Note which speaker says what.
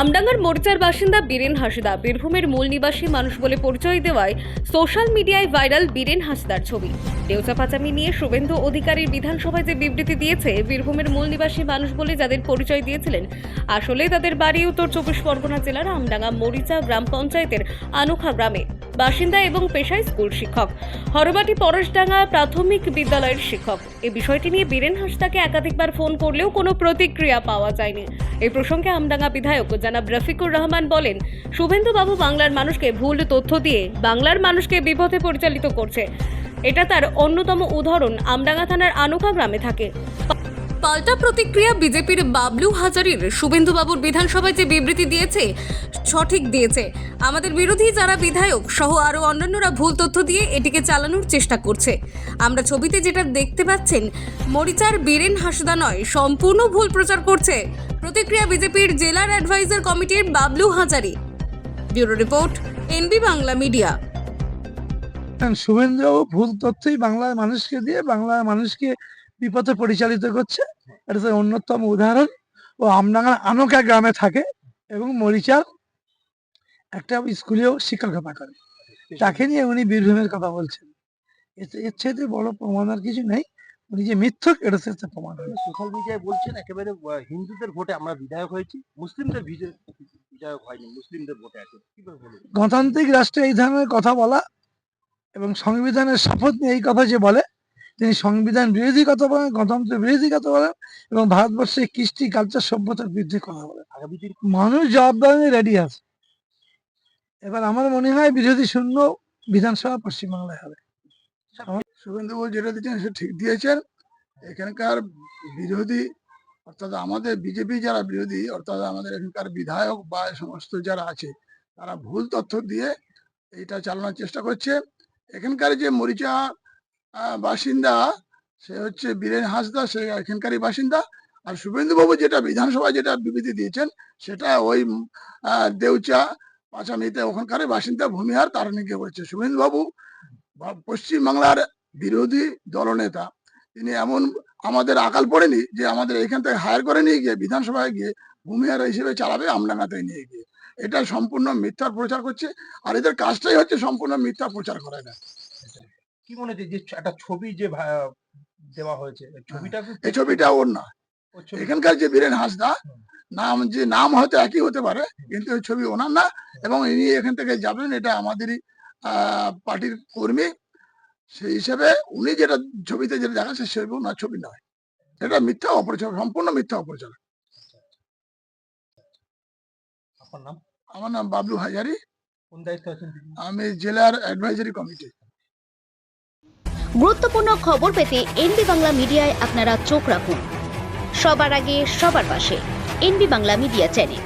Speaker 1: আমডাঙ্গার মোর্চার বাসিন্দা বীরেন হাসদা বীরভূমের মূল নিবাসী মানুষ বলে পরিচয় দেওয়ায় সোশ্যাল মিডিয়ায় ভাইরাল বীরেন হাসদার ছবি। দেউচা পাচামি নিয়ে শুভেন্দু অধিকারীর বিধানসভায় যে বিবৃতি দিয়েছে, বীরভূমের মূল নিবাসী মানুষ বলে যাদের পরিচয় দিয়েছিলেন, আসলে তাদের বাড়ি উত্তর চব্বিশ পরগনা জেলার আমডাঙ্গা মরিচা গ্রাম পঞ্চায়েতের আনুখা গ্রামে। বাসিন্দা এবং পেশায় স্কুল শিক্ষক। হরবাটি পরশডাঙ্গা প্রাথমিক বিদ্যালয়ের শিক্ষক। এই বিষয়টি নিয়ে বীরেন হাসদাকে একাধিকবার ফোন করলেও কোনো প্রতিক্রিয়া পাওয়া যায়নি। এই প্রসঙ্গে আমডাঙ্গা বিধায়ক জানাব রফিকুর রহমান বলেন শুভেন্দু বাবু বাংলার মানুষকে ভুল তথ্য দিয়ে বাংলার মানুষকে বিপথে পরিচালিত করছে। এটা তার অন্যতম উদাহরণ। আমডাঙ্গা থানার আনুকা গ্রামে থাকে। পাল্টা প্রতিক্রিয়া বিজেপির বাবলু হাজারির। শুভেন্দুবাবুর বিধানসভায় যে বিবৃতি দিয়েছে, সঠিক দিয়েছে। আমাদের বিরোধী যারা বিধায়ক সহ আরও অন্যান্যরা ভুল তথ্য দিয়ে এটিকে চালানোর চেষ্টা করছে। আমরা ছবিতে যেটা দেখতে পাচ্ছেন, মরিচার বীরেন হাসদা নয়, সম্পূর্ণ ভুল প্রচার করছে। প্রতিক্রিয়া বিজেপির জেলার অ্যাডভাইজার কমিটির Bablu Hazari. Bureau report, NB Bangla media.
Speaker 2: শুভেন্দ্রবাবু ভুল তথ্যই বাংলার মানুষকে দিয়ে বাংলার মানুষকে বিপথে পরিচালিত করছে। এটা তার অন্যতম উদাহরণ। ও আমডাঙ্গার আনোকা গ্রামে থাকে এবং মরিচার একটা স্কুলেও শিক্ষকতা করে। তাকে নিয়ে উনি বীরভূমের কথা বলছেন। এর চেয়ে বড় প্রমাণ আর কিছু নেই। উনি যে মিথ্যক এটা হচ্ছে প্রমাণ।
Speaker 3: সোশ্যাল মিডিয়ায় বলছেন একেবারে হিন্দুদের ভোটে আমরা বিধায়ক হয়েছি। মুসলিমদের বিধায়ক হয়নি মুসলিমদের ভোটে আছে।
Speaker 2: গণতান্ত্রিক রাষ্ট্রে এই ধরনের কথা বলা এবং সংবিধানের শপথ নিয়ে এই কথা যে বলে তিনি সংবিধান বিরোধী কথা বলেন গণতন্ত্র বিরোধী কথা বলেন এবং ভারতবর্ষে কৃষ্টি কালচার সভ্যতার বিরুদ্ধে কথা বলেন। মানুষ জবাব দেওয়া রেডি আছে। এবার আমার মনে হয় বিরোধী শূন্য বিধানসভা পশ্চিমবাংলায় হবে।
Speaker 4: শুভেন্দু বাবু যেটা দিচ্ছেন সে ঠিক দিয়েছেন। এখানকার বিরোধী অর্থাৎ আমাদের বিজেপি যারা বিরোধী অর্থাৎ আমাদের এখানকার বিধায়ক বা সমস্ত যারা আছে তারা ভুল তথ্য দিয়ে এইটা চালানোর চেষ্টা করছে। এখানকার যে মরিচা বাসিন্দা, সে হচ্ছে বীরেন হাসদা, সে এখানকারই বাসিন্দা। আর শুভেন্দুবাবু যেটা বিধানসভায় যেটা বিবৃতি দিয়েছেন, সেটা ওই দেউচা পাঁচামিতে ওখানকার বাসিন্দা ভূমিহার তারা নিয়ে করেছে শুভেন্দু বাবু বা- পশ্চিমবাংলার বিরোধী দলনেতা। তিনি এমন আমাদের আকাল পড়েনি যে আমাদের এখান থেকে হায়ার করে নিয়ে গিয়ে বিধানসভায় গিয়ে ভূমিহার হিসেবে চালাবে আমডাঙ্গাতে নিয়ে গিয়ে। এটা সম্পূর্ণ মিথ্যার প্রচার করছে। আর এদের কাজটাই হচ্ছে সম্পূর্ণ মিথ্যা প্রচার করে না।
Speaker 3: কি মনে হচ্ছে যে একটা ছবি যে দেওয়া হয়েছে এই ছবিটা
Speaker 4: এই ছবিটা ওর না। এখানকার যে বীরেন হাসদা নাম যে নাম হয়তো একই হতে পারে কিন্তু ওই ছবি ওনার না এবং ইনি এখান থেকে যাবেন এটা আমাদেরই পার্টির কর্মী। সেই হিসেবে উনি যেটা ছবিতে যেটা দেখাচ্ছে সেটা ওনার ছবি নয়। এটা মিথ্যা অপপ্রচার সম্পূর্ণ মিথ্যা অপপ্রচার।
Speaker 3: আপনার নাম?
Speaker 4: আমার নাম বাবলু হাজারি? আমি জেলার অ্যাডভাইজারি কমিটি
Speaker 5: গুরুত্বপূর্ণ খবর পেতে এনবি বাংলা মিডিয়ায় আপনারা চোখ রাখুন। সবার আগে সবার পাশে এনবি বাংলা মিডিয়া চ্যানেল।